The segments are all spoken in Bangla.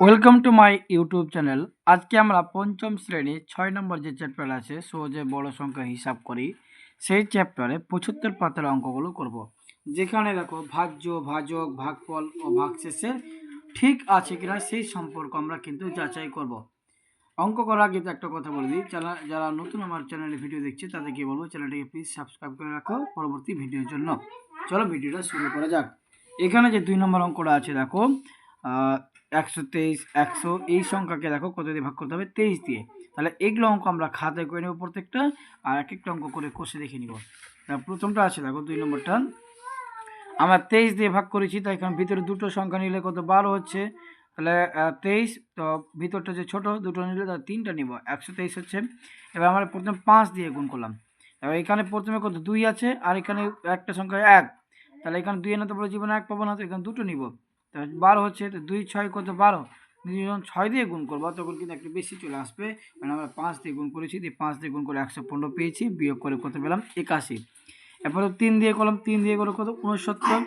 Welcome to my YouTube channel আজকে আমরা পঞ্চম শ্রেণি, ছয় নম্বর যে চ্যাপ্টার আছে সহজে বড় সংখ্যা হিসাব করি, সেই চ্যাপ্টারে পঁচাত্তর পাতার অঙ্কগুলো করব। যেখানে দেখো ভাজ্য, ভাজক, ভাগফল ও ভাগশেষের ঠিক আছে কিনা সেই সম্পর্ক আমরা কিন্তু যাচাই করব। অঙ্ক করার আগে একটা কথা বলে দিই, যারা যারা নতুন আমার চ্যানেলে ভিডিও দেখছে তাদেরকে বলব চ্যানেলটিকে প্লিজ সাবস্ক্রাইব করে রাখো পরবর্তী ভিডিওর জন্য চলো ভিডিওটা শুরু করা যাক এখানে যে দুই নম্বর অঙ্কটা আছে, দেখো একশো তেইশ, একশো, এই সংখ্যাকে দেখো কত দিয়ে ভাগ করতে হবে? তেইশ দিয়ে। তাহলে এগুলো অঙ্ক আমরা খাতায় করে নেব প্রত্যেকটা, আর এক একটা অঙ্ক করে কষে দেখে নিব। প্রথমটা আছে, দেখো দুই নম্বরটা। আমরা তেইশ দিয়ে ভাগ করেছি, তাই এখানে ভিতরে দুটো সংখ্যা নিলে কত? বারো হচ্ছে। তাহলে তেইশ, তো ভিতরটা যে ছোটো, দুটো নিলে তাহলে তিনটা নিব, একশো তেইশ হচ্ছে। এবার আমরা প্রথমে পাঁচ দিয়ে গুণ করলাম। এবার এখানে প্রথমে কত? দুই আছে, আর এখানে একটা সংখ্যা এক। তাহলে এখানে দুই এনে তো বলে জীবনে এক পাবো না, তো এখানে দুটো নিব। তাহলে বারো হচ্ছে তো দুই ছয় কত বারো? যখন ছয় দিয়ে গুণ করব। তখন কিন্তু একটু বেশি চলে আসবে। মানে আমরা পাঁচ দিয়ে গুণ করেছি, দিয়ে পাঁচ দিয়ে গুণ করে একশো পনেরো পেয়েছি, বিয়োগ করে কত পেলাম? একাশি। এরপরে তিন দিয়ে করলাম, তিন দিয়ে করে কত? উনসত্তর।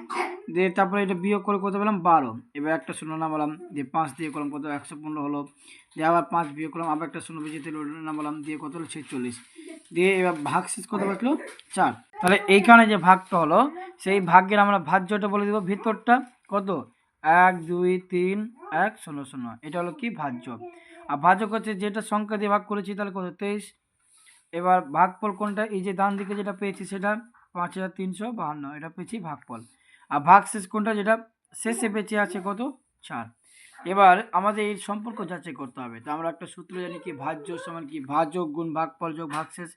দিয়ে তারপরে এটা বিয়োগ করে কত পেলাম? বারো। এবার একটা শূন্য নামালাম, দিয়ে পাঁচ দিয়ে করলাম কত? একশো পনেরো হলো। দিয়ে আবার পাঁচ বিয়োগ করলাম, আবার একটা শূন্য বেঁচে তেল নামালাম, দিয়ে কত হলো? ছেচল্লিশ। দিয়ে এবার ভাগ শেষ কত বাঁচলো চার। তাহলে এইখানে যে ভাগটা হলো, সেই ভাগ্যের আমরা ভাজ্যটা বলে দেবো, ভিতরটা কত? এক, দুই, তিন, এক, শূন্য শূন্য। এটা হলো কি? ভাজ্য। আর ভাজক হচ্ছে যেটা সংখ্যা দিয়ে ভাগ করেছি, তাহলে কত? তেইশ। এবার ভাগফল কোনটা? এই যে ডান দিকে যেটা পেয়েছি সেটা পাঁচ হাজার তিনশো বাহান্ন। এটা পেয়েছি ভাগফল। আর ভাগ শেষ কোনটা? যেটা শেষে বেঁচে আছে কত? চার। এবার আমাদের এই সম্পর্ক যাচাই করতে হবে। তো আমরা একটা সূত্র জানি কি? ভাজ্য সমান কি? ভাজক গুণ ভাগফল যোগ ভাগশেষ।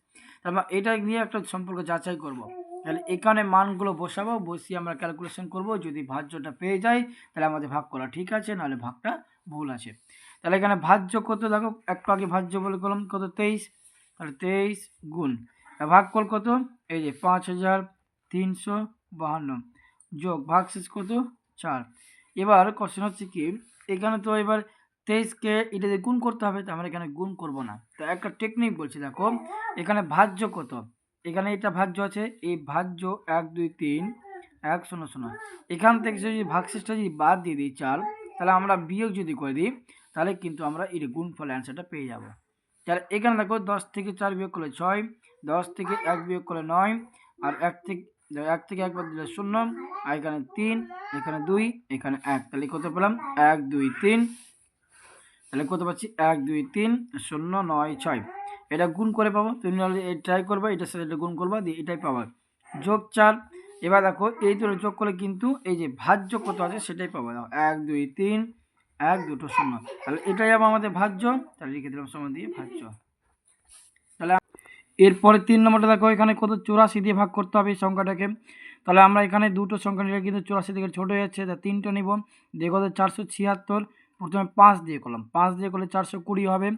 তারপর এটা নিয়ে একটা সম্পর্ক যাচাই করব। তাহলে এখানে মানগুলো বসাবো, বসিয়ে আমরা ক্যালকুলেশন করব, যদি ভাজ্যটা পেয়ে যাই, তাহলে আমাদের ভাগ করা ঠিক আছে, নাহলে ভাগটা ভুল আছে। তাহলে এখানে ভাজ্য কত দেখো, একটু আগে ভাজ্য বলে করলাম, কত তেইশ? তাহলে তেইশ গুণ ভাগ কল কত? এই যে পাঁচ হাজার তিনশো বাহান্ন, যোগ ভাগ শেষ কত? চার। এবার কোশ্চেন হচ্ছে কি, এখানে তো এবার তেইশকে এটা দিয়ে গুণ করতে হবে তো আমরা এখানে গুণ করব না। তো একটা টেকনিক বলছি, দেখো, এখানে ভাজ্য কত? এখানে এটা ভাজ্য আছে, এই ভাজ্য এক, দুই, তিন, এক, শূন্য শূন্য। এখান থেকে যদি ভাগশেষটা যদি বাদ দিয়ে দিই চার, তাহলে আমরা বিয়োগ যদি করে দিই, তাহলে কিন্তু আমরা এর গুণফল অ্যান্সারটা পেয়ে যাব। তাহলে এখানে দেখো দশ থেকে চার বিয়োগ করলে ছয়, দশ থেকে এক বিয়োগ করলে নয়, আর এক থেকে এক থেকে একবার দিলে শূন্য, আর এখানে তিন, এখানে দুই, এখানে এক। তাহলে কত পেলাম? এক, দুই, তিন। তাহলে কত পাচ্ছি? এক, দুই, তিন, শূন্য, নয়, ছয়। এটা গুণ করে পাবো। তুমি ট্রাই করবা, এটার সাথে এটা গুণ করবা, দিয়ে এটাই পাবা। যোগ চার, এবার দেখো, এই দুটো যোগ করলে কিন্তু এই যে ভাজ্য কত আছে সেটাই পাবো। দেখো এক, দুই, তিন, এক, দুটো শূন্য। তাহলে এটাই আবার আমাদের ভাজ্য। তাহলে লিখে দিলাম সময় দিয়ে ভাজ্য। তাহলে এরপরে তিন নম্বরটা দেখো, এখানে কত চুরাশি দিয়ে ভাগ করতে হবে এই সংখ্যাটাকে। তাহলে আমরা এখানে দুটো সংখ্যা নিলে কিন্তু চুরাশি থেকে ছোটো হয়ে যাচ্ছে, তা তিনটা নিব। দিয়ে কত চারশো ছিয়াত্তর, প্রথমে পাঁচ দিয়ে করলাম। পাঁচ দিয়ে করলে চারশো কুড়ি হবে।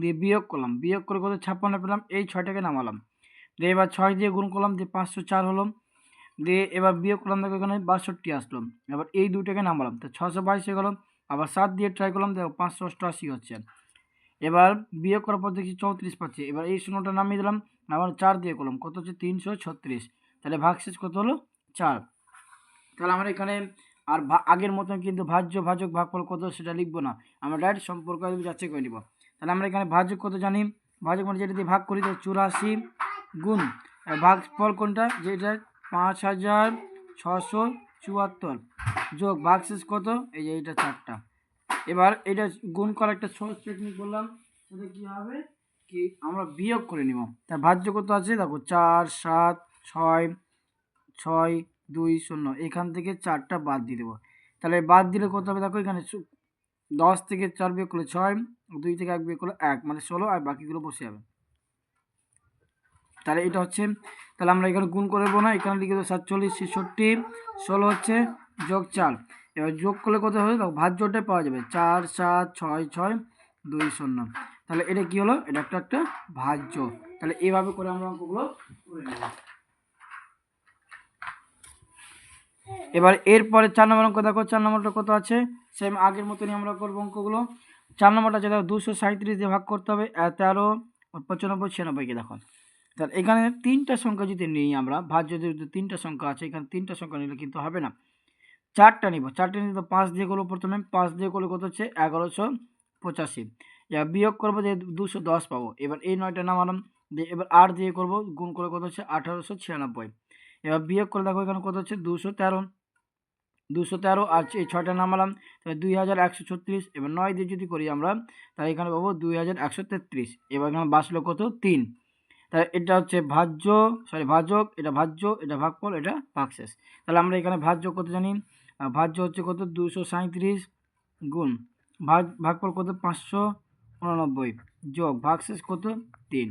দিয়ে বিয়োগ করলাম। বিয়োগ করে কত? ছাপ্পান্ন পেলাম। এই ছয়টাকে নামালাম। দিয়ে এবার ছয় দিয়ে গুণ করলাম, দিয়ে পাঁচশো চার হলো দিয়ে এবার বিয়োগ করলাম, দেখো এখানে বাষট্টি আসলো। এবার এই দুটাকে নামালাম। তো ছশো বাইশ হয়ে গেলো। আবার সাত দিয়ে ট্রাই করলাম, দেখো পাঁচশো অষ্টআশি হচ্ছে। এবার বিয়োগ করার পর দেখছি চৌত্রিশ পাচ্ছি। এবার এই শূন্যটা নামিয়ে দিলাম, আবার চার দিয়ে করলাম। কত হচ্ছে? তিনশো ছত্রিশ। তাহলে ভাগশেষ কত হলো? চার। তাহলে আমরা এখানে আর আগের মতন কিন্তু ভাজ্য ভাজক ভাগফল কত সেটা লিখব না। আমরা ডাইরেক্ট সম্পর্ক যাচাই করে নিব। তাহলে আমরা এখানে ভাজক কত জানি? ভাজক মানে যেটা দিয়ে ভাগ করি তো চুরাশি গুণ ভাগফল কোনটা? যেটা পাঁচ হাজার ছশো চুয়াত্তর। যোগ ভাগ ভাগশেষ কত? এই যে এইটা চারটা। এবার এটা গুণ করা একটা সহজ টেকনিক বললাম, সেটা কী হবে? কি আমরা বিয়োগ করে নিব। তা ভাজ্য কত আছে? দেখো চার, সাত, ছয় ছয়, দুই, শূন্য। এখান থেকে চারটা বাদ দিয়ে দেবো। তাহলে বাদ দিলে কত হবে? দেখো এখানে দশ থেকে চার বিয়োগ করলে ছয়, দুই থেকে এক বিয়োগ করলে এক মানে ষোলো, আর বাকিগুলো বসে যাবে। তাহলে এটা হচ্ছে, তাহলে আমরা এখানে গুণ করব না, এখানে লিখে দেবো সাতচল্লিশ, ছেষট্টি, ষোলো হচ্ছে যোগ চার। এবার যোগ করলে কত হবে? দেখো, ভাজ্যটাই পাওয়া যাবে, চার, সাত, ছয় ছয়, দুই, শূন্য। তাহলে এটা কি হলো? এটা একটা একটা ভাজ্য। তাহলে এইভাবে করে আমরা অঙ্কগুলো করে নেব। এবার এরপরে চার নম্বর অঙ্ক, দেখো চার নম্বরটা কত আছে? সেম আগের মতনই আমরা করব অঙ্কগুলো। চার নম্বরটা যেটা দুশো সাঁত্রিশ দিয়ে ভাগ করতে হবে তেরো, পঁচানব্বই ছিয়ানব্বইকে দেখো। তাহলে এখানে তিনটা সংখ্যা যদি নিই আমরা ভাজ্য যদি তিনটা সংখ্যা আছে, এখানে তিনটা সংখ্যা নিলে কিন্তু হবে না। চারটা নিব, চারটা নিতে পাঁচ দিয়ে করব প্রথমে, পাঁচ দিয়ে করলে কত হচ্ছে? এগারোশো পঁচাশি। এবার বিয়োগ করব যে দুশো দশ পাবো। এবার এই নয়টা নামালাম, দিয়ে এবার আট দিয়ে করব, গুণ করে কত হচ্ছে? আঠারোশো ছিয়ানব্বই। এবার বিয়োগ করে দেখো এখানে কত হচ্ছে? দুশো তেরো। দুশো তেরো, আর এই ছয়টা নামালাম, তাহলে দুই হাজার একশো ছত্রিশ। এবার নয় দিয়ে যদি করি আমরা, তাহলে এখানে পাবো দুই হাজার একশো তেত্রিশ। এবার এখানে বাঁচলো কত? তিন। তাহলে এটা হচ্ছে ভাজ্য সরি ভাজক, এটা ভাজ্য, এটা ভাগফল, এটা ভাগশেষ। তাহলে আমরা এখানে ভাজ্য কত জানি? ভাজ্য হচ্ছে কত? দুশো সাঁত্রিশ গুণ ভাগ, ভাগফল কত? পাঁচশো উননব্বই। যোগ, ভাগশেষ কত? তিন।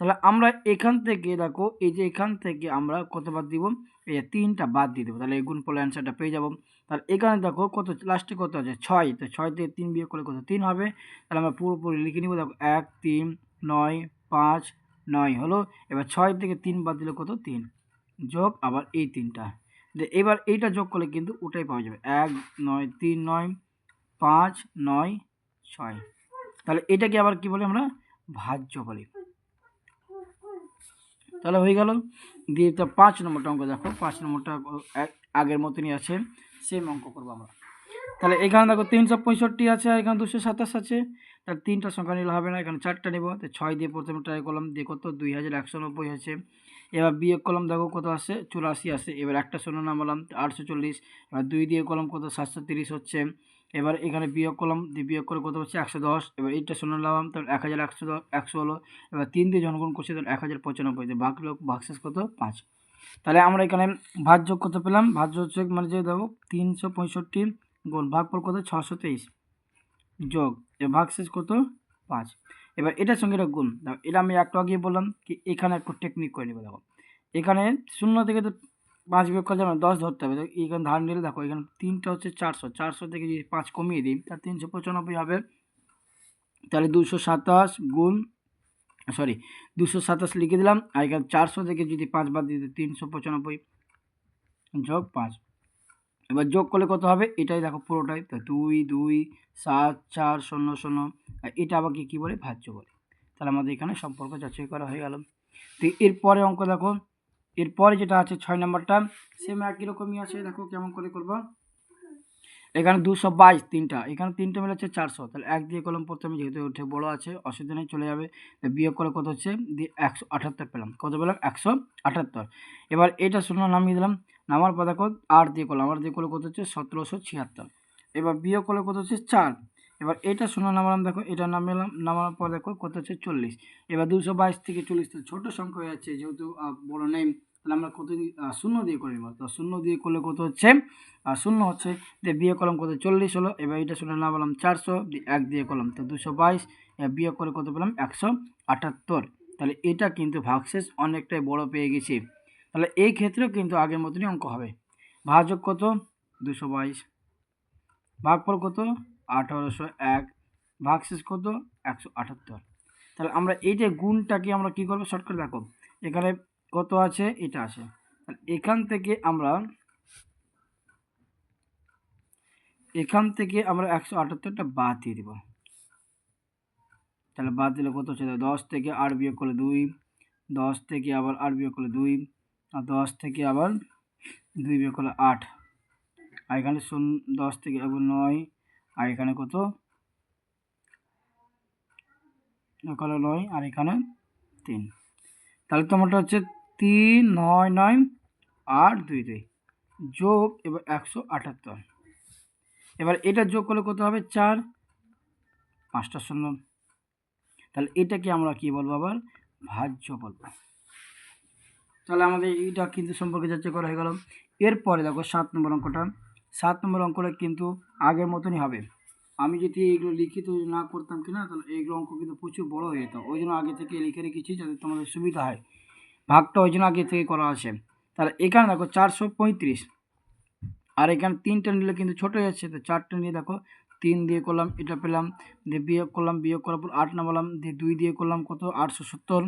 তাহলে আমরা এখান থেকে দেখো, এই যে এখান থেকে আমরা কত বাদ দিব? এই যে তিনটা বাদ দিয়ে দেবো। তাহলে এই গুণফলের অ্যান্সারটা পেয়ে যাব। তাহলে এখানে দেখো কত লাস্টে কত আছে? ছয়। তো ছয় থেকে তিন বিয়োগ করলে কত? তিন হবে। তাহলে আমরা পুরোপুরি লিখে নিব। দেখো, এক, তিন, নয়, পাঁচ, নয় হলো। এবার ছয় থেকে তিন বাদ দিলে কত? তিন। যোগ আবার এই তিনটা। এবার এইটা যোগ করলে কিন্তু ওটাই পাওয়া যাবে। এক, নয়, তিন, নয়, পাঁচ, নয়, ছয়। তাহলে এটাকে আবার কি বলে আমরা? ভাজ্য বলি। তাহলে হয়ে গেল। দিয়ে তো পাঁচ নম্বরটা অঙ্ক দেখো, পাঁচ নম্বরটা আগের মতনই আছে সেম অঙ্ক করব আমরা। তাহলে এখানে দেখো তিনশো পঁয়ষট্টি আছে আর এখানে দুশো সাতাশ আছে। তাহলে তিনটা সংখ্যা নিলে হবে না, এখানে চারটা নেব। তো ছয় দিয়ে প্রথমে ট্রাই করলাম, দিয়ে কত? দুই হাজার একশো নব্বই আছে এবার বিয়োগ কলম দেখো কত আসে? চুরাশি আসে। এবার একটা শূন্য নামালাম, আটশো চল্লিশ। এবার দুই দিয়ে কলম কত? সাতশো তিরিশ হচ্ছে। এবার এখানে বিয়োগ করলাম, দিয়ে বিয়োগ করে কত হচ্ছে একশো দশ। এবার এইটা শূন্য নামালাম তাহলে এক হাজার একশো দশ, একশো হলো। এবার তিন দিয়ে জনগণ করছে, তাহলে এক হাজার পঁচানব্বই। দিয়ে ভাগ লোক ভাগশেষ কত পাঁচ। তাহলে আমরা এখানে ভাজ্য কত পেলাম? ভাজ্য হচ্ছে মানে যে দেখো, তিনশো পঁয়ষট্টি গুণ ভাগফল কত? ছশো তেইশ। যোগ ভাগশেষ কত? পাঁচ। এবার এটার সঙ্গে এটা গুণ। দেখো, এটা আমি একটু আগে বললাম কি, এখানে একটু টেকনিক করে নেবে, দেখো। এখানে শূন্য থেকে তো পাঁচ বিয়োগ করা যাবে না, দশ ধরতে হবে। তো এখানে ধার নিলে দেখো এখানে তিনটা হচ্ছে চারশো। চারশো থেকে যদি পাঁচ কমিয়ে দিই তাহলে তিনশো পঁচানব্বই হবে। তাহলে দুশো সাতাশ গুণ সরি দুশো সাতাশ লিখে দিলাম আর এখানে চারশো থেকে যদি পাঁচ বাদ দিই তিনশো পঁচানব্বই যোগ পাঁচ। এবার যোগ করলে কত হবে? এটাই দেখো পুরোটাই। তো দুই দুই সাত চার শূন্য শূন্য আর এটা আবার কী বলে? ভাজ্য বলে। তাহলে আমাদের এখানে সম্পর্ক যাচাই করা হয়ে গেল। তো এরপরে অঙ্ক দেখো। এরপরে যেটা আছে ছয় নম্বরটা সেম একই রকমই আছে, দেখো কেমন করে করব। এখানে দুশো বাইশ তিনটা, এখানে তিনটা মিলে হচ্ছে চারশো, তাহলে এক দিয়ে কলম প্রথমে যেহেতু উঠে বড় আছে, অসুবিধা নেই, চলে যাবে। বিয়োগ করে কত হচ্ছে? দিয়ে একশো আটাত্তর পেলাম। কত পেলাম? একশো আটাত্তর। এবার এটা শূন্য নামিয়ে দিলাম, নামার পর দেখো আট দিয়ে করলাম আট দিয়ে করলে কত হচ্ছে? সতেরোশো ছিয়াত্তর। এবার বিয়োগ করলে কত হচ্ছে? চার। এবার এটা শূন্য নামালাম, দেখো, এটা নামালাম, নামানোর পর দেখো কত হচ্ছে চল্লিশ। এবার দুশো বাইশ থেকে চল্লিশ তো ছোটো সংখ্যা হয়ে যাচ্ছে, যেহেতু বড় নেই তাহলে আমরা কত শূন্য দিয়ে করে নেব। তো শূন্য দিয়ে করলে কত হচ্ছে? আর শূন্য হচ্ছে দিয়ে বিয়ে করলাম কত? চল্লিশ হলো, এবার এটা শূন্য নামালাম চারশো এক দিয়ে করলাম, তো দুশো বাইশ বিয়ে করে কত পেলাম? একশো আটাত্তর। তাহলে এটা কিন্তু ভাগশেষ অনেকটাই বড় পেয়ে গেছি। তাহলে এই ক্ষেত্রেও কিন্তু আগের মতনই অঙ্ক হবে। ভাজক কত? দুশো বাইশ। ভাগফল কত? আঠারোশো এক ভাগশেষ কত একশো আটাত্তর। তাহলে আমরা এই যে গুণটাকে আমরা কী করব? শর্টকাট দেখো। এখানে কত আছে? এটা আছে। এখান থেকে আমরা এখান থেকে আমরা একশো আটাত্তরটা বাদ দিয়ে দিব। তাহলে বাদ দিলে কত হচ্ছে? দশ থেকে আট বিয়োগ করলে দুই, দশ থেকে আবার আট বিয়োগ করলে দুই, আর দশ থেকে আবার দুই বিয়োগ করলে আট। আর এখানে শূন্য, দশ থেকে আবার নয় আর এখানে কত? এখানে নয়, আর এখানে তিন। তাহলে তোমারটা হচ্ছে তিন, নয় নয়, আট, দুই দুই। যোগ এবার একশো আটাত্তর। এবার এটা যোগ করলে কত হবে? চার। পাঁচটা শূন্য। তাহলে এটাকে আমরা কি বলব আবার? ভাজ্য বলব। তাহলে আমাদের এইটা কিন্তু সম্পর্কে যাচাই করা হয়ে গেল। এরপরে দেখো সাত নম্বর অঙ্কটা। সাত নম্বর অঙ্কটা কিন্তু আগের মতনই হবে। আমি যদি এইগুলো লিখিত না করতাম কি না তাহলে এইগুলো অঙ্ক কিন্তু প্রচুর বড় হয়ে যেত। ওই জন্য আগে থেকে লিখে রেখেছি যাতে তোমাদের সুবিধা হয়। ভাগটা ওই জন্য আগে থেকে করা আছে। তাহলে এখানে দেখো চারশো পঁয়ত্রিশ। আর এখানে তিনটা নিলে কিন্তু ছোটো যাচ্ছে। তো চারটে নিয়ে দেখো, তিন দিয়ে করলাম, এটা পেলাম, দিয়ে বিয়োগ করলাম, বিয়োগ করার পর আট নামালাম দিয়ে দুই দিয়ে করলাম কত? আটশো সত্তর।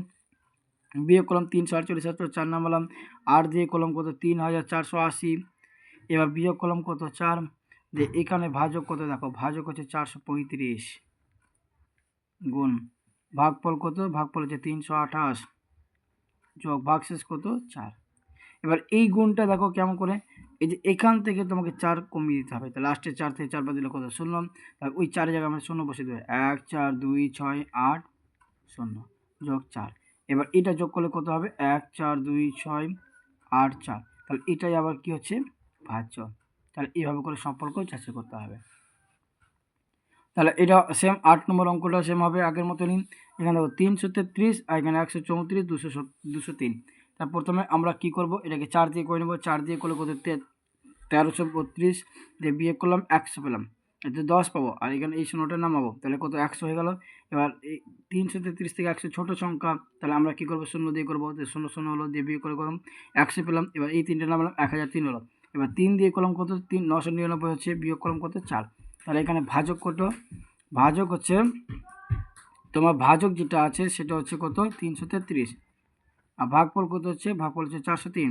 বিয়োগ করলাম তিনশো আটচল্লিশ হাজার চার নামালাম আট দিয়ে করলাম কত? তিন হাজার চারশো আশি। এবার বিয়োগ কলম কত? চার। দিয়ে এখানে ভাজক কত? দেখো, ভাজক হচ্ছে চারশো পঁয়ত্রিশ। গুণ। ভাগফল কত? ভাগফল হচ্ছে তিনশো আঠাশ। যোগ ভাগশেষ কত? চার। এবার এই গুণটা দেখো কেমন করে? এই যে এখান থেকে তোমাকে চার কমিয়ে দিতে হবে। তাহলে লাস্টে চার থেকে চার বাদ দিলে কত? তাহলে ওই চারের জায়গায় আমরা শূন্য বসে দেবে। এক, চার, দুই, ছয়, আট, শূন্য। যোগ চার। এবার এটা যোগ করলে কত হবে? এক, চার, দুই, ছয়, আট, চার। তাহলে এটাই আবার কি হচ্ছে? ভাজ্য। তাহলে এইভাবে করে সম্পর্ক যাচাই করতে হবে। তাহলে এটা সেম আট নম্বর অঙ্কটা সেম হবে আগের মতনই। এখানে দেখো তিনশো তেত্রিশ আর এখানে একশো চৌত্রিশ, দুশো দুশো তিন। তার প্রথমে আমরা কি করব? এটাকে চার দিয়ে করে নেব। চার দিয়ে করলে কত? তেরোশো বত্রিশ দিয়ে বিয়ে করলাম, একশো পেলাম। এতে দশ পাবো। আর এখানে এই শূন্যটা নামাবো। তাহলে কত? একশো হয়ে গেল। এবার এই তিনশো তেত্রিশ থেকে একশো ছোটো সংখ্যা, তাহলে আমরা কী করব? শূন্য দিয়ে করব। শূন্য শূন্য হলো দিয়ে বিয়ে করে করলাম একশো পেলাম। এবার এই তিনটে নামালাম, এক হাজার তিন হলো। এবার তিন দিয়ে কলম কত? তিন, নশো নিরানব্বই হচ্ছে বিয়োগ কলম কত? চার। তাহলে এখানে ভাজক কত? ভাজক হচ্ছে, তোমার ভাজক যেটা আছে সেটা হচ্ছে কত? তিনশো তেত্রিশ। আর ভাগফল কত হচ্ছে? ভাগফল হচ্ছে চারশো তিন।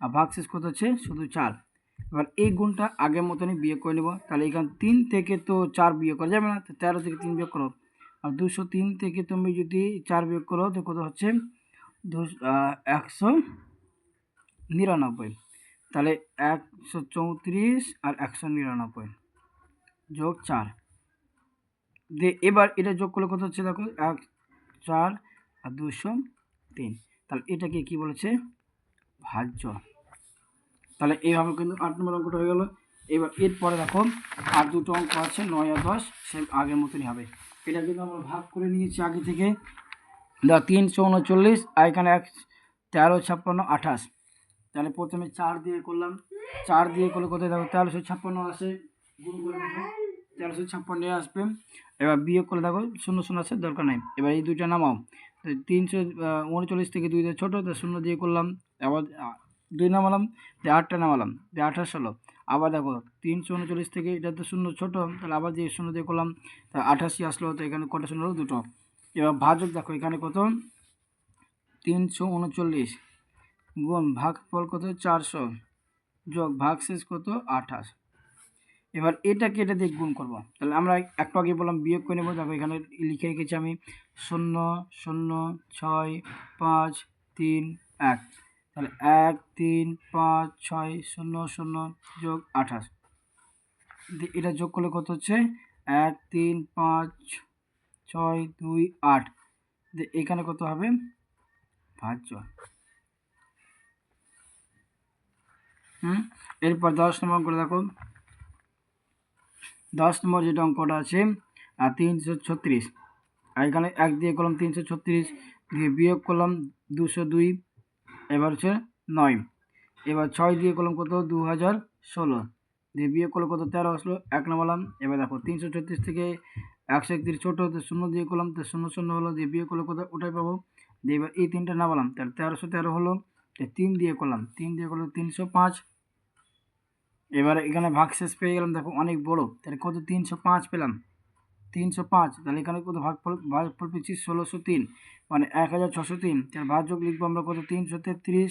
আর ভাগশেষ কত হচ্ছে? শুধু চার। এবার এই গুণটা আগের মতনই বিয়োগ করে নেব। তাহলে এখানে তিন থেকে তো চার বিয়োগ করা যাবে না। তো তেরো থেকে তিন বিয়োগ করো। আর দুশো তিন থেকে তুমি যদি চার বিয়োগ করো, তো কত হচ্ছে? একশো নিরানব্বই। তাহলে একশো চৌত্রিশ আর একশো নিরানব্বই যোগ চার। দিয়ে এবার এটা যোগ করলে কত হচ্ছে দেখো? এক, চার আর দুশো তিন। তাহলে এটাকে কি বলেছে? ভাজ্য। তাহলে এইভাবে কিন্তু আট নম্বর অঙ্কটা হয়ে গেল। এবার এরপরে দেখো, আর দুটো অঙ্ক আছে, নয় আর দশ, সেম আগের মতনই হবে। এটা কিন্তু আমরা ভাগ করে নিয়েছি আগে থেকে। দেখো তিনশো উনচল্লিশ, আর এখানে এক, তেরো, ছাপ্পান্ন, আঠাশ। তাহলে প্রথমে চার দিয়ে করলাম। চার দিয়ে করলে কোথায় দেখো? তেরোশো ছাপ্পান্ন আসে। তেরোশো ছাপ্পান্ন আসবে। এবার বিয়োগ করে দেখো, শূন্য শূন্য আছে দরকার নেই। এবার এই দুইটা নামাও। তিনশো উনচল্লিশ থেকে দুই দিয়ে ছোটো তো শূন্য দিয়ে করলাম। আবার দুই নামালাম, দিয়ে আটটা নামালাম, দিয়ে আঠাশ হলো। আবার দেখো, তিনশো উনচল্লিশ থেকে এটা তো শূন্য ছোটো, তাহলে আবার দিয়ে শূন্য দিয়ে করলাম। তা আঠাশি আসলো, তো এখানে কটা শূন্য দুটো। এবার ভাজক দেখো, এখানে কত? তিনশো উনচল্লিশ। গুণ ভাগফল কত? চারশো। যোগ ভাগশেষ কত? আঠাশ। এবার এটাকে এটা দিয়ে গুণ করব। তাহলে আমরা একটু আগে বললাম বিয়োগ করে নেব। দেখো এখানে লিখে রেখেছি আমি শূন্য শূন্য, ছয়, পাঁচ, তিন, এক। তাহলে এক, তিন, পাঁচ, ছয়, শূন্য শূন্য, যোগ আঠাশ। এটা যোগ করলে কত হচ্ছে? এক, তিন, পাঁচ, ছয়, দুই, আট। এখানে কত হবে? ভাজ্য। হুম? এরপর দশ নম্বর করে দেখো। দশ নম্বর যেটা অঙ্কটা আছে আর তিনশো ছত্রিশ। এখানে এক দিয়ে করলাম তিনশো ছত্রিশ, দিয়ে বিয়োগ করলাম দুশো দুই, এবার হচ্ছে নয়। এবার ছয় দিয়ে করলাম কত? দু হাজার ষোলো। দিয়ে বিয়োগ করলে কত? তেরো আসলো, এক নামালাম এবার দেখো, তিনশো ছত্রিশ থেকে একশো একত্রিশ ছোটো শূন্য দিয়ে করলাম, তো শূন্য শূন্য হলো, দিয়ে বিয়োগ করলে কত? ওটাই পাবো। দিয়ে এবার এই তিনটা নামালাম, তাহলে তেরোশো তেরো হলো তিন দিয়ে করলাম। তিন দিয়ে করলে তিনশো পাঁচ এবারে এখানে ভাগশেষ পেয়ে গেলাম, দেখো অনেক বড়। তাহলে কত? তিনশো পাঁচ পেলাম। তিনশো পাঁচ, তাহলে এখানে কত? ভাগফল ভাগফল পেয়েছি ষোলোশো তিন মানে এক হাজার ছশো তিন। তাহলে ভাগযোগ লিখব আমরা কত? তিনশো তেত্রিশ,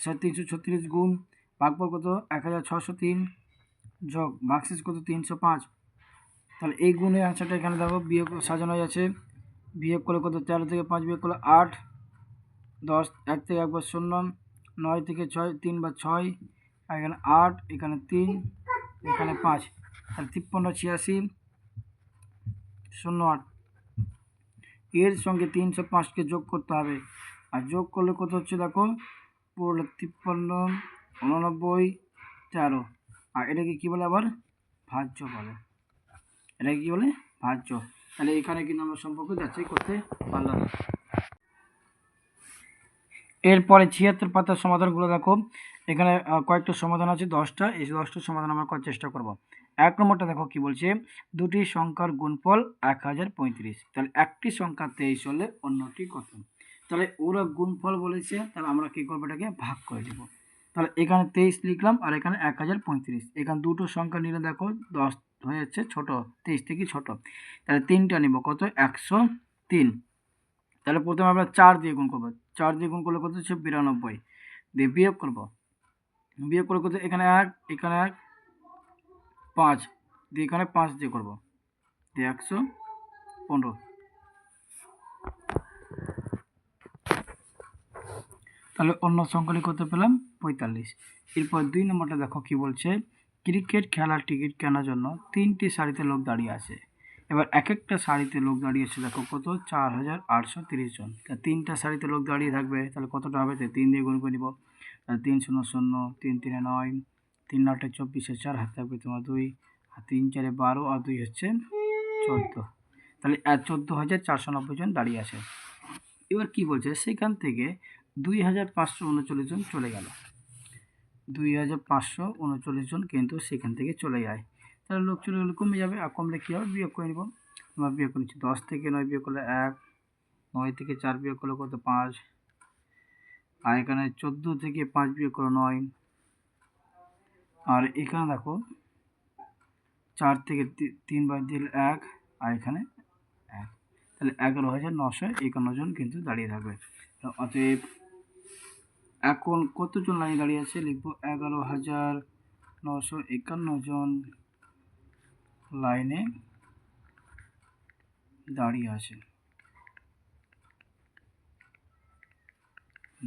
সরি, তিনশো ছত্রিশ গুণ ভাগফল কত? এক হাজার ছশো তিন যোগ ভাগশেষ কত? তিনশো পাঁচ। তাহলে এই গুণের আনসারটা এখানে দেখো, বিয়োগ সাজানো আছে। বিয়োগ করলে কত? তেরো থেকে পাঁচ, বিয়োগ করলে আট, দশ, এক থেকে একবার শূন্য, নয় থেকে ছয়, তিন বা ছয় আর এখানে আট, এখানে তিন, এখানে পাঁচ। তাহলে তিপ্পান্ন, ছিয়াশি, শূন্য আট। এর সঙ্গে তিনশো পাঁচকে যোগ করতে হবে। আর যোগ করলে কত হচ্ছে দেখো? পুরো তিপ্পান্ন, উননব্বই, তেরো। আর এটাকে কী বলে আবার? ভাজ্য বলে। এটাকে কী বলে? ভাজ্য। তাহলে এখানে কিন্তু আমরা সম্পর্ক যাচাই করতে পারলাম। এরপরে ছিয়াত্তর পাতার সমাধানগুলো দেখো। এখানে কয়েকটা সমাধান আছে, দশটা। এই দশটা সমাধান আমরা করার চেষ্টা করব। এক নম্বরটা দেখো কি বলছে? দুটি সংখ্যার গুণফল এক হাজার পঁয়ত্রিশ। তাহলে একটি সংখ্যা তেইশ হলে অন্যটি কত? তাহলে ওরা গুণফল বলেছে, তাহলে আমরা কী করব এটাকে? ভাগ করে দেবো। তাহলে এখানে তেইশ লিখলাম আর এখানে এক হাজার পঁয়ত্রিশ। এখানে দুটো সংখ্যা নিলে দেখো, দশ হয়ে যাচ্ছে ছোটো, তেইশ থেকে ছোটো। তাহলে তিনটা নিব কত? একশো তিন। তাহলে প্রথমে আমরা চার দিয়ে গুণ করব। চার দিয়ে গুণ করলে কত হচ্ছে? বিরানব্বই। দিয়ে বিয়োগ করব। বিয়োগ করলে কত? এখানে এক এখানে এক, পাঁচ। দিয়ে এখানে পাঁচ দিয়ে করব। দিয়ে একশো পনেরো। তাহলে অন্য সংখ্যাটি কত পেলাম? পঁয়তাল্লিশ। এরপর দুই নম্বরটা দেখো কি বলছে। ক্রিকেট খেলার টিকিট কেনার জন্য তিনটি সারিতে লোক দাঁড়িয়ে আছে। এবার এক একটা শাড়িতে লোক দাঁড়িয়ে আছে দেখো কত? চার হাজার আটশো তিরিশ জন। তা তিনটা শাড়িতে লোক দাঁড়িয়ে থাকবে, তাহলে কতটা হবে? তিন দিয়ে গুণ করে নিব। তিন শূন্য শূন্য, তিন তিনে নয়, তিন নটা চব্বিশে চার, হাত থাকবে তোমার দুই, আর তিন চারে বারো, আর দুই হচ্ছে চোদ্দ। তাহলে চোদ্দ হাজার চারশো নব্বই জন দাঁড়িয়ে আছে। এবার কি বলছে? সেখান থেকে দুই হাজার পাঁচশো উনচল্লিশ জন চলে গেল। দুই হাজার পাঁচশো উনচল্লিশ জন কিন্তু সেখান থেকে চলে যায়। তাহলে লোক চলে গেলে কমে যাবে, আর কমলে কী হবে? বিয়োগ করে নিব। আমরা বিয়োগ করে নিচ্ছি দশ থেকে নয়, বিয়োগ করলে এক, নয় থেকে চার, বিয়োগ করলে কত? পাঁচ আর এখানে চোদ্দ থেকে পাঁচ বিয়োগ করলে নয়। আর এখানে দেখো, চার থেকে তিন বাদ দিলে এক, আর এখানে এক। তাহলে এগারো হাজার নশো একান্ন জন কিন্তু দাঁড়িয়ে থাকবে। অতএব এখন কতজন লাইনে দাঁড়িয়ে আছে লিখব, এগারো হাজার নশো একান্ন জন লাইনে দাঁড়িয়ে আছে।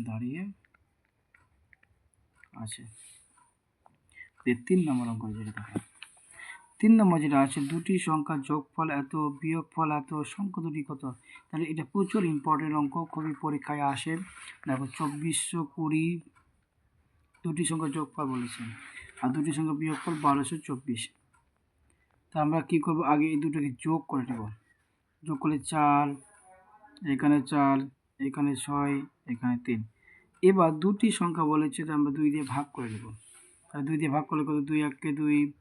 দাঁড়িয়ে আছে। তিন নম্বর অঙ্ক যেটা দেখো তিন নম্বর যেটা আছে, দুটি সংখ্যার যোগফল এত, বিয়োগফল এত, সংখ্যা দুটি কত? তাহলে এটা প্রচুর ইম্পর্টেন্ট অঙ্ক, খুবই পরীক্ষায় আসে। দেখো, চব্বিশশো কুড়ি দুটি সংখ্যা যোগফল বলেছে আর দুটি সংখ্যা বিয়োগফল বারোশো চব্বিশ। তা আমরা কী করব? আগে এই দুটোকে যোগ করে নেব। যোগ করলে চার, এখানে চার এখানে ছয়, এখানে তিন। এবার দুটি সংখ্যা বলেছে, তো আমরা দুই দিয়ে ভাগ করে নেব। তাহলে দুই দিয়ে ভাগ করলে কত? দুই এককে দুই,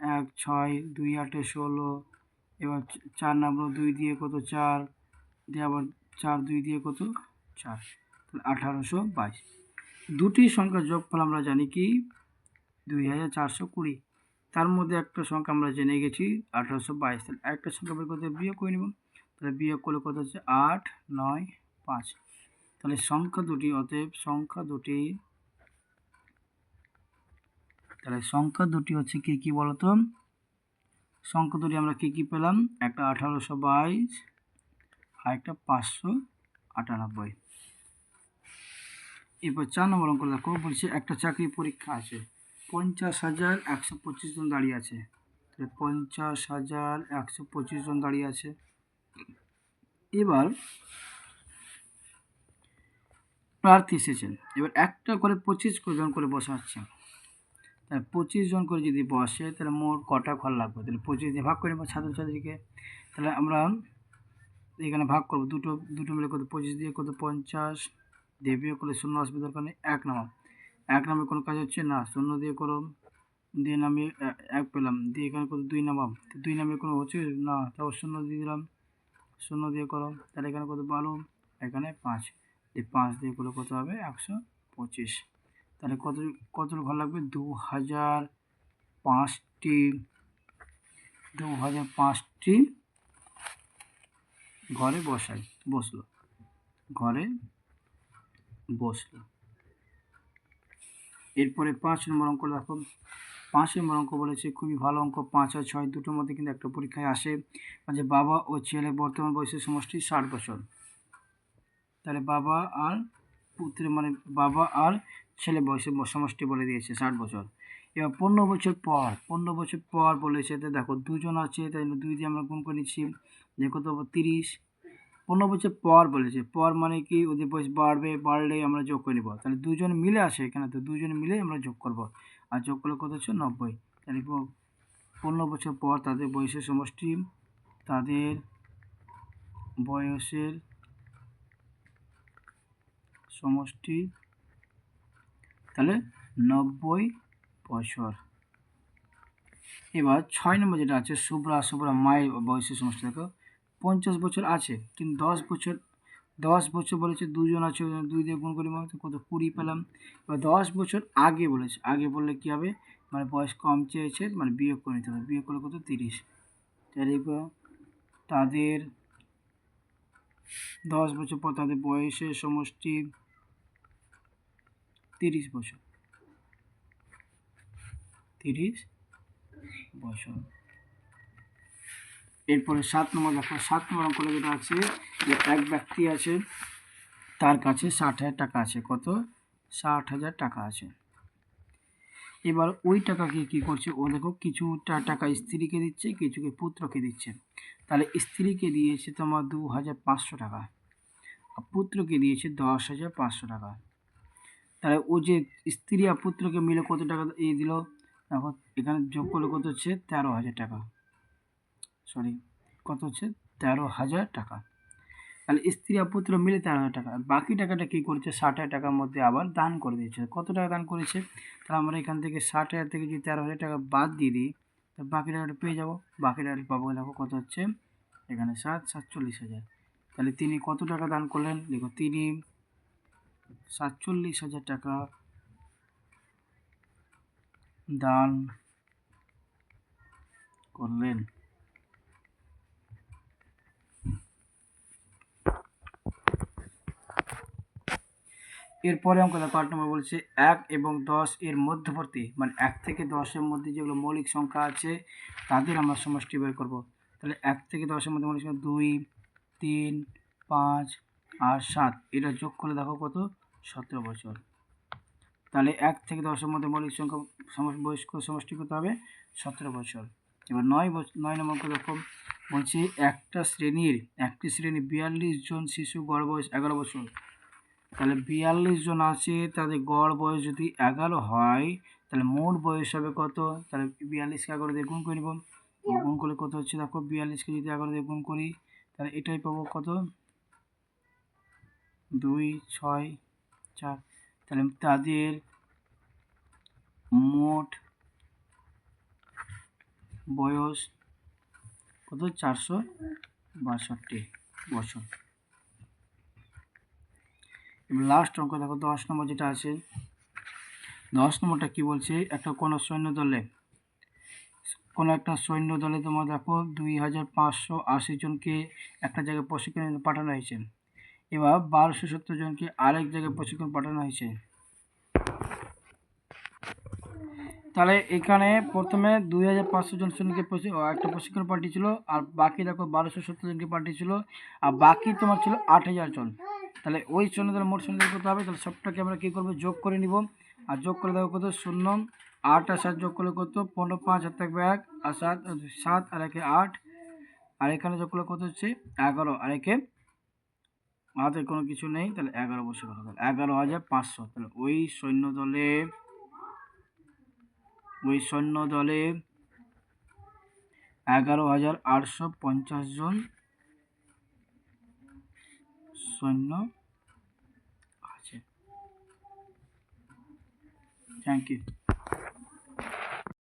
এক, ছয়, দুই, আটে ষোলো। এবার চার নম্বর দুই দিয়ে কত? চার। দিয়ে আবার চার, দুই দিয়ে কত? চার। তাহলে আঠারোশো বাইশ। দুটি সংখ্যার যোগফল আমরা জানি কি? দুই হাজার চারশো কুড়ি। তার মধ্যে একটা সংখ্যা আমরা জেনে গেছি, আঠারোশো বাইশ। তাহলে একটা সংখ্যা বিয়োগ করে নেব। তাহলে বিয়োগ করলে কত হচ্ছে? আট, নয় পাঁচ। তাহলে সংখ্যা দুটি, অতএব সংখ্যা দুটি, তাহলে সংখ্যা দুটি হচ্ছে কি কি বলতো? সংখ্যা দুটি আমরা কি কি পেলাম? একটা আঠারোশো বাইশ, আর একটা পাঁচশো আটানব্বই। এরপর চার নম্বর অঙ্ক দেখো, বলছে একটা চাকরি পরীক্ষা আছে, পঞ্চাশ হাজার একশো পঁচিশ জন দাঁড়িয়ে আছে। তাহলে পঞ্চাশ হাজার একশো পঁচিশ জন দাঁড়িয়ে আছে। এবার প্রার্থী এসেছেন। এবার একটা করে পঁচিশ জন করে বসা হচ্ছে তাহলে পঁচিশ জন করে যদি বসে, তাহলে মোট কটা ঘর লাগবে? তাহলে পঁচিশ দিয়ে ভাগ করে নেব ছাত্রছাত্রীকে। তাহলে আমরা এখানে ভাগ করব। দুটো দুটো মিলে কত? পঁচিশ দিয়ে কত? পঞ্চাশ। দিয়ে করলে শূন্য আসবে, দরকার নেই, এক নামা এক নামে কোনো কাজ হচ্ছে না। শূন্য দিয়ে করো, দিয়ে নামে এক পেলাম। দিয়ে এখানে কত? দুই নামাম দুই নামে কোনো হচ্ছে? না, তাও শূন্য দিয়ে দিলাম। শূন্য দিয়ে করো। তাহলে এখানে কত? বারো। এখানে পাঁচ। এই পাঁচ দিয়ে করলে কত হবে? একশো পঁচিশ। তাহলে কত কত ঘর লাগবে? দু হাজার পাঁচটি, দু হাজার পাঁচটি ঘরে বসাই, বসল। ঘরে বসল। এরপরে পাঁচ নম্বর অঙ্ক দেখো। পাঁচ নম্বর অঙ্ক বলেছে, খুবই ভালো অঙ্ক, পাঁচ আর ছয় দুটোর মধ্যে কিন্তু একটা পরীক্ষায় আসে। যে বাবা ও ছেলে বর্তমান বয়সের সমষ্টি ষাট বছর। তাহলে বাবা আর পুত্রের মানে বাবা আর ছেলে বয়সে সমষ্টি বলে দিয়েছে, ষাট বছর। এবার পনেরো বছর পর, পনেরো বছর পর বলেছে তো দেখো, দুজন আছে, তাই দুই দিয়ে আমরা গুণ করে নিচ্ছি দেখো তো তিরিশ। পনেরো বছর পর বলেছে, পর মানে কি ওদের বয়স বাড়বে, বাড়লে আমরা যোগ করে নেব। তাহলে দুজন মিলে আসে এখানে, তো দুজন মিলে আমরা যোগ করব। আর যোগ করলে কত হচ্ছে? নব্বই। তাহলে পনেরো বছর পর তাদের বয়সের সমষ্টি, তাদের বয়সের সমষ্টি, তাহলে নব্বই বছর। এবার ছয় নম্বর যেটা আছে শুভ্রা শুভ্রা মায়ের বয়সের সমষ্টি দেখো। পঞ্চাশ বছর আছে, কিন্তু দশ বছর দশ বছর বলেছে দুজন আছে দুই দিয়ে গুণ করি মানে কত? কুড়ি পেলাম। এবার দশ বছর আগে বলেছে, আগে বললে কী হবে? মানে বয়স কম চেয়েছে মানে বিয়োগ করে নিতে হবে। বিয়োগ করলে কত? তিরিশ। এবার তাদের দশ বছর পর তাদের বয়সের সমষ্টি তিরিশ বছর। তিরিশ বছর। এরপরে সাত নম্বর দেখো সাত নম্বর অঙ্কটা যেটা আছে যে এক ব্যক্তি আছে, তার কাছে ষাট হাজার টাকা আছে। কত? ষাট হাজার টাকা আছে। এবার ওই টাকাকে কি করছে? ও দেখো কিছুটা টাকা স্ত্রীকে দিচ্ছে, কিছুকে পুত্রকে দিচ্ছে। তাহলে স্ত্রীকে দিয়েছে তোমার দু হাজার পাঁচশো টাকা। আর পুত্রকে দিয়েছে দশ হাজার পাঁচশো টাকা। তাহলে ও যে স্ত্রী আর পুত্রকে মিলে কত টাকা এই দিল, দেখো, এখানে যোগ করলে কত হচ্ছে? তেরো হাজার টাকা। সরি কত হচ্ছে? তেরো হাজার টাকা। তাহলে স্ত্রী আর পুত্র মিলে তেরো হাজার টাকা। বাকি টাকাটা কী করেছে? ষাট হাজার টাকার মধ্যে আবার দান করে দিয়েছে। কত টাকা দান করেছে? তাহলে আমরা এখান থেকে ষাট হাজার থেকে যদি তেরো হাজার টাকা বাদ দিয়ে দিই তো বাকি টাকাটা পেয়ে যাব। বাকি টাকাটা পাবো, দেখো, কত হচ্ছে? এখানে সাত সাতচল্লিশ হাজার। তাহলে তিনি কত টাকা দান করলেন? দেখো, তিনি সাতচল্লিশ হাজার টাকা দান করলেন। এরপরে অঙ্ক আট নম্বর বলছে, এক এবং দশ এর মধ্যবর্তী মানে এক থেকে দশের মধ্যে যেগুলো মৌলিক সংখ্যা আছে, তাদের আমরা সমষ্টি বের করব। তাহলে এক থেকে দশের মধ্যে মৌলিক সংখ্যা দুই, তিন, পাঁচ আর সাত। এটা যোগ করলে দেখো কত? সতেরো বছর। তাহলে এক থেকে দশের মধ্যে মৌলিক সংখ্যা বয়স্ক সমষ্টি করতে হবে সতেরো বছর। এবার নয় বছর নয় নম্বর দেখো। বলছে একটা শ্রেণির, একটি শ্রেণি বিয়াল্লিশ জন শিশু গড় বয়স এগারো বছর। তাহলে বিয়াল্লিশ জন আছে, তাদের গড় বয়স যদি এগারো হয়, তাহলে মোট বয়স হবে কত? তাহলে বিয়াল্লিশকে এগারো দিয়ে গুণ করে নিব। গুণ করলে কত হচ্ছে? দেখো বিয়াল্লিশকে যদি এগারো দিয়ে গুণ করি, তাহলে এটাই পাবো কত? দুই, ছয়, চার। তাহলে তাদের মোট বয়স কত? চারশো বাষট্টি বছর। লাস্ট অঙ্ক, দেখো দশ নম্বর যেটা আছে, দশ নম্বরটা কি বলছে? একটা কোনো সৈন্য দলে, কোনো একটা সৈন্য দলে তোমার দেখো দুই হাজার পাঁচশো আশি জনকে একটা জায়গায় প্রশিক্ষণে পাঠানো হয়েছে। এবার বারোশো সত্তর জনকে আরেক জায়গায় প্রশিক্ষণ পাঠানো হয়েছে। তাহলে এখানে প্রথমে দুই হাজার পাঁচশো জন সৈনিককে একটা প্রশিক্ষণ পাঠিয়েছিল, আর বাকি দেখো বারোশো সত্তর জনকে পাঠিয়েছিল, আর বাকি তোমার ছিল আট হাজার জন। তাহলে ওই সৈন্যদের মোট সৈন্যদের করতে হবে? তাহলে সবটাকে আমরা কী করব? যোগ করে নিব। আর যোগ করে দেখো কত? শূন্য, আট আর সাত যোগ করলে কত? পনেরো, পাঁচ হাত থাকবে এক, আর সাত সাত, আর একে আট। আর এখানে যোগ করলে কত হচ্ছে? এগারো, আর একে হাতে কোনো কিছু নেই, তাহলে এগারো বছর কথা তাহলে এগারো হাজার পাঁচশো। তাহলে ওই সৈন্য দলে, ওই সৈন্য দলে এগারো হাজার আটশো পঞ্চাশ জন সৈন্য আছে। Thank you